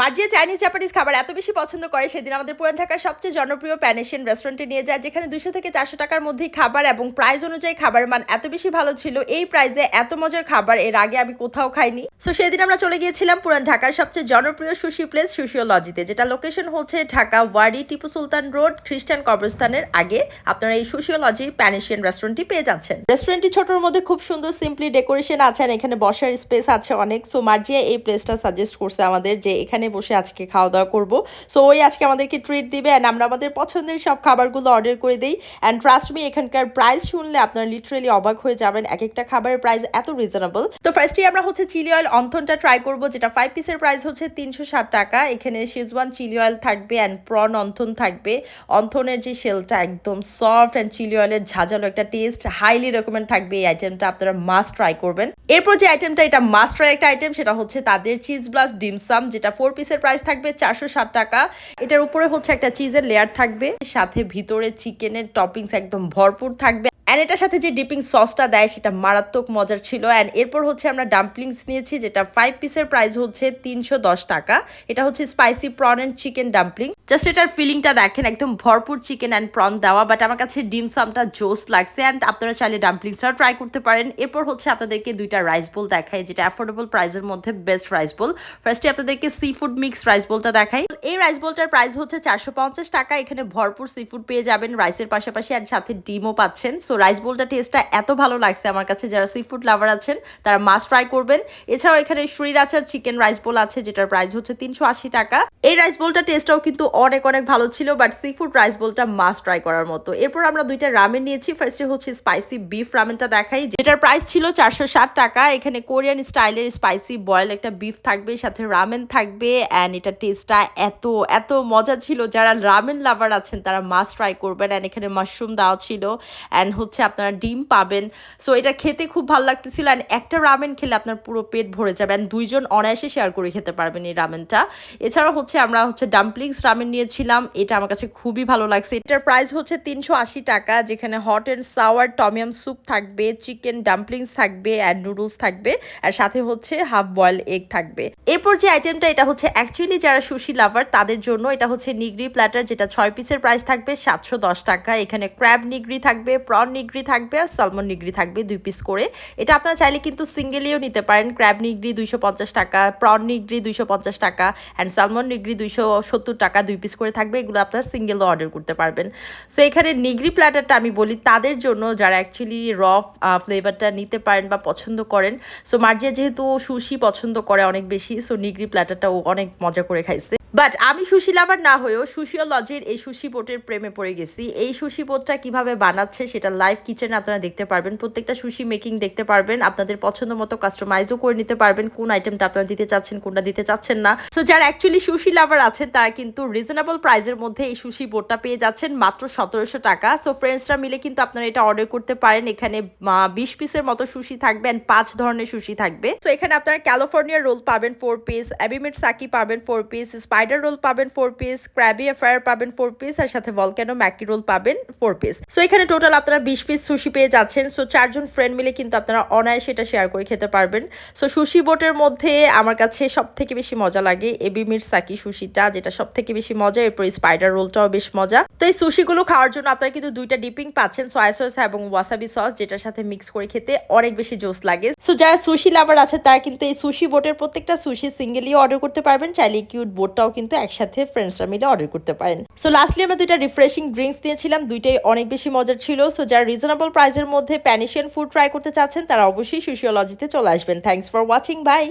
Marjia Chinese Japanese খাবার এত বেশি পছন্দ করে, সেদিন আমাদের পুরান ঢাকার সবচেয়ে জনপ্রিয় প্যানেশিয়ান রেস্টুরেন্টে নিয়ে যায়, যেখানে দুশো থেকে চারশো টাকার মধ্যেই খাবার এবং প্রাইজ অনুযায়ী খাবারের মান এত বেশি ভালো ছিল, এই প্রাইসে এত মজার খাবার এর আগে আমি কোথাও খাইনি। সো সেদিন আমরা চলে গিয়েছিলাম পুরান ঢাকার সবচেয়ে জনপ্রিয় সুশি প্লেস সুশিওলজিতে যেটা লোকেশন হচ্ছে ঢাকা ওয়ারি টিপু সুলতান রোড খ্রিস্টান কবরস্থানের আগে। আপনারা এই সুশিওলজি প্যানেশিয়ান রেস্টুরেন্টটি পেয়ে যাচ্ছেন। রেস্টুরেন্টটি ছোটর মধ্যে খুব সুন্দর সিম্পলি ডেকোরেশন আছে এখানে বসার স্পেস আছে অনেক। সো মার্জিয়া এই প্লেসটা সাজেস্ট করছে আমাদের যে এখানে বসে আজকে খাওয়া দাওয়া করব। সো ওই আজকে আমাদেরকে ট্রিট দিবে অ্যান্ড আমরা আমাদের পছন্দের সব খাবারগুলো অর্ডার করে দিই। অ্যান্ড ট্রাস্ট মি এখানকার প্রাইস শুনলে আপনারা লিটারেলি অবাক হয়ে যাবেন এক একটা খাবারের প্রাইস এত রিজনেবল তো ফার্স্টে আমরা হচ্ছে চিলি অয়েল অন্থনটা ট্রাই করব, যেটা ফাইভ পিসের প্রাইস হচ্ছে তিনশো ষাট টাকা। এখানে শেজওয়ান চিলি অয়েল থাকবে অ্যান্ড প্রন অন্থন থাকবে। অন্থনের যে শেলটা একদম সফট অ্যান্ড চিলি অয়েলের ঝাঁঝালো একটা টেস্ট হাইলি রেকমেন্ড থাকবে এই আইটেমটা আপনারা মাস্ট ট্রাই করবেন। এরপর যে আইটেমটা এটা মাস্ট ট্রাই একটা আইটেম সেটা হচ্ছে তাদের চিজ ব্লাস ডিমসাম যেটা ফোর পিসের প্রাইস থাকবে চারশো ষাট টাকা। এটার উপরে হচ্ছে একটা চিজের লেয়ার থাকবে। সাথে ভিতরে চিকেনের টপিংস একদম ভরপুর থাকবে। অ্যান্ড এটার সাথে যে ডিপিং সসটা দেয়, সেটা মারাত্মক মজার ছিল। অ্যান্ড এরপর হচ্ছে আমরা ডাম্পলিংস নিয়েছি, যেটা ফাইভ পিসের প্রাইস হচ্ছে তিনশো দশ টাকা। এটা হচ্ছে spicy prawn and chicken dumpling just এটার ফিলিংটা দেখেন, একদম ভরপুর চিকেন অ্যান্ড প্রন দেওয়া বাট আমার কাছে ডিম সামটা জোস লাগছে। অ্যান্ড আপনারা চাইলে ডাম্পলিংসটাও ট্রাই করতে পারেন। এরপর হচ্ছে আপনাদেরকে দুইটা রাইস বোল দেখাই, যেটা অ্যাফোর্ডেবল প্রাইসের মধ্যে বেস্ট রাইস বোল ফার্স্টে আপনাদেরকে সি ফুড মিক্স রাইস বোলটা দেখাই। এই রাইস বোলটার প্রাইস হচ্ছে চারশো পঞ্চাশ টাকা। এখানে ভরপুর সি ফুড পেয়ে যাবেন রাইসের পাশাপাশি আর সাথে ডিমও পাচ্ছেন। সো রাইস বোলটা টেস্টটা এত ভালো লাগছে আমার কাছে। যারা সি ফুড লাভার আছেন, তারা মাস্ট ট্রাই করবেন। এছাড়াও এখানে শরীর শ্রীরাচার চিকেন রাইস বোল আছে, যেটার প্রাইস হচ্ছে তিনশো আশি টাকা। এই রাইস বোলটা টেস্টটাও কিন্তু অনেক অনেক ভালো ছিল বাট সি ফুড রাইস বোলটা মাস্ট ট্রাই করার মতো। এরপর আমরা দুইটা রামেন নিয়েছি। ফার্স্টে হচ্ছে স্পাইসি বিফ রামেনটা দেখাই, যেটার প্রাইস ছিল চারশো ষাট টাকা। এখানে কোরিয়ান স্টাইলের স্পাইসি বয়েল একটা বিফ থাকবে, সাথে রামেন থাকবে অ্যান্ড এটা টেস্টটা এত এত মজা ছিল। যারা রামেন লাভার আছেন, তারা মাস্ট ট্রাই করবেন। অ্যান্ড এখানে মাশরুম দেওয়া ছিল অ্যান্ড হচ্ছে আপনারা ডিম পাবেন। সো এটা খেতে খুব ভালো লাগতেছিল অ্যান্ড একটা রামেন খেলে আপনার পুরো পেট ভরে যাবে অ্যান্ড দুইজন অনায়াসে শেয়ার করে খেতে পারবেন এই রামেনটা এছাড়াও হচ্ছে আমরা হচ্ছে ডাম্পলিংস রামেন নিয়েছিলাম, এটা আমার কাছে খুবই ভালো লাগছে। এটার প্রাইস হচ্ছে তিনশো আশি টাকা, যেখানে hot and sour tom yum soup থাকবে চিকেন ডাম্পলিংস থাকবে অ্যান্ড নুডলস থাকবে, আর সাথে হচ্ছে হাফ বয়েল এগ থাকবে। এরপর যে আইটেমটা এটা হচ্ছে অ্যাকচুয়ালি যারা সুশি লাভার তাদের জন্য এটা হচ্ছে নিগরি প্ল্যাটার যেটা ছয় পিসের প্রাইস থাকবে, সাতশো দশ টাকা। এখানে ক্র্যাব নিগরি থাকবে প্রন নিগরি থাকবে আর সালমন নিগরি থাকবে দুই পিস করে। এটা আপনারা চাইলে কিন্তু সিঙ্গেলিও নিতে পারেন। ক্র্যাব নিগরি দুইশো টাকা প্রন নিগরি দুইশো টাকা অ্যান্ড সালমন নিগরি দুইশো টাকা দুই পিস করে থাকবে। এগুলো আপনারা সিঙ্গেলও অর্ডার করতে পারবেন। সো এখানে নিগরি প্ল্যাটারটা আমি বলি, তাদের জন্য যারা অ্যাকচুয়ালি র ফ্লেভারটা নিতে পারেন বা পছন্দ করেন। সো মার্জিয়া যেহেতু সুশি পছন্দ করে অনেক বেশি সো নিগরি প্ল্যাটারটাও অনেক মজা করে খাইছে। বাট আমি সুশি লাভার না হয়েও সুশিও লজের এই সুশি বোটের প্রেমে পড়ে গেছি। এই সুশি বোটটা কীভাবে বানাচ্ছে সেটা লাইভ কিচেনে আপনারা দেখতে পারবেন। প্রত্যেকটা সুশি মেকিং দেখতে পারবেন। আপনাদের পছন্দ মতো কাস্টমাইজও করে নিতে পারবেন। কোন আইটেমটা আপনারা দিতে চাচ্ছেন, কোনটা দিতে চাচ্ছেন না। সো যারা অ্যাকচুয়ালি সুশি লাভার আছেন, তারা কিন্তু রিজনেবল প্রাইসের মধ্যে এই সুশি বোটটা পেয়ে যাচ্ছেন মাত্র সতেরোশো টাকা। সো ফ্রেন্ডসরা মিলে কিন্তু আপনারা এটা অর্ডার করতে পারেন। এখানে বিশ পিসের মতো সুশি থাকবে অ্যান্ড পাঁচ ধরনের সুশি থাকবে। তো এখানে আপনারা ক্যালিফোর্নিয়া রোল পাবেন ফোর পিস অ্যাবিমেট সাকি পাবেন ফোর পিস স্পাইডার রোল পাবেন ফোর পিস ক্র্যাবি অ্যাফায়ার পাবেন ফোর পিস আর সাথে ভলক্যানো ম্যাকি রোল পাবেন ফোর পিস সো এখানে টোটাল আপনারা বিশ পিস সুশি পেয়ে যাচ্ছেন। সো চারজন ফ্রেন্ড মিলে কিন্তু আপনারা অনায়াসে এটা শেয়ার করে খেতে পারবেন। সো সুশি বোটের মধ্যে আমার কাছে সব থেকে বেশি মজা লাগে এবিমির সাকি সুশিটা যেটা সব থেকে বেশি মজা। এরপর স্পাইডার রোলটাও বেশ মজা। তো এই সুশিগুলো খাওয়ার জন্য আপনারা কিন্তু দুইটা ডিপিং পাচ্ছেন সয়া সস এবং ওয়াসাবি সস যেটার সাথে মিক্স করে খেতে অনেক বেশি জোস লাগে। সো যারা সুশি লাভার আছে, তারা কিন্তু এই সুশি বোটের প্রত্যেকটা সুশি সিঙ্গেলিও অর্ডার করতে পারবেন। চাইলে কিউট বোটটাও কিন্তু একসাথে ফ্রেন্ডসরা মিলে অর্ডার করতে পারেন। সো লাস্টলি আমরা দুইটা রিফ্রেশিং ড্রিঙ্কস দিয়েছিলাম। দুইটাই অনেক বেশি মজার ছিল। সো যারা রিজনেবল প্রাইসের মধ্যে প্যানিশিয়ান ফুড ট্রাই করতে চাচ্ছেন, তারা অবশ্যই সুশিওলজিতে চলে আসবেন। Thanks for watching by